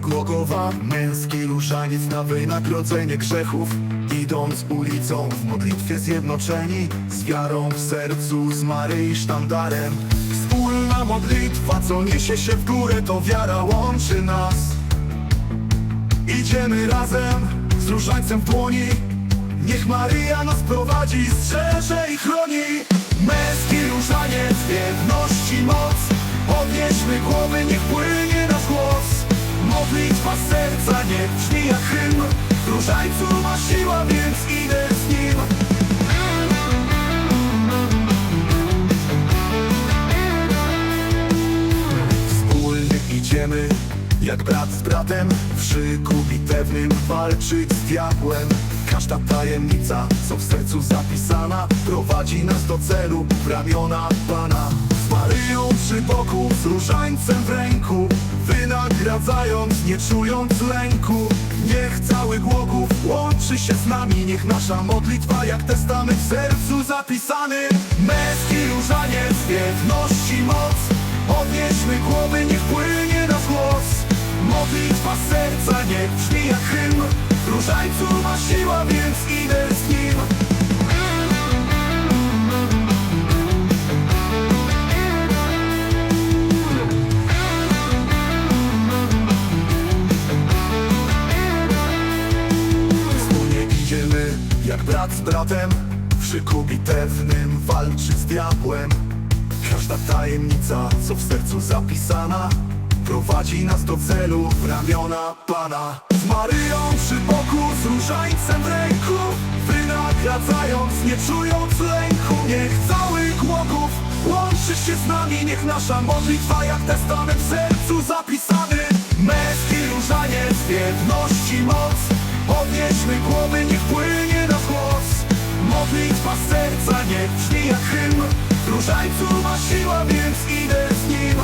Głogowa. Męski różaniec na wynagrodzenie grzechów. Idąc ulicą w modlitwie zjednoczeni Z wiarą w sercu, z Maryi sztandarem. Wspólna modlitwa, co niesie się w górę To wiara łączy nas. Idziemy razem z różańcem w dłoni. Niech Maryja nas prowadzi, strzeże i chroni. Męski różaniec, wierności moc Podnieśmy głowy, niech płynie nasz głos. Modlitwa serca niech brzmi jak hymn. Różańcu ma siła, więc idę z nim. Wspólnie idziemy, jak brat z bratem W szyku bitewnym walczyć z diabłem. Każda tajemnica, co w sercu zapisana Prowadzi nas do celu w ramiona Pana Z różańcem w ręku Wynagradzając, nie czując lęku. Niech cały Głogów łączy się z nami Niech nasza modlitwa jak testament w sercu zapisany. Męski różaniec, wierności moc. Podnieśmy głowy, niech płynie nasz głos. Modlitwa serca niech brzmi jak hymn. Różańcu ma siła, więc idę z nim brat z bratem W szyku bitewnym walczy z diabłem. Każda tajemnica, co w sercu zapisana Prowadzi nas do celu w ramiona Pana. Z Maryją przy boku, z różańcem w ręku Wynagradzając, nie czując lęku Niech cały Głogów łączy się z nami Niech nasza modlitwa jak testament w sercu zapisany. Męski różaniec, wierności moc Podnieśmy głowy, niech płynie nasz głos. Modlitwa serca niech brzmi jak hymn. Różańcu ma siła, więc idę z nim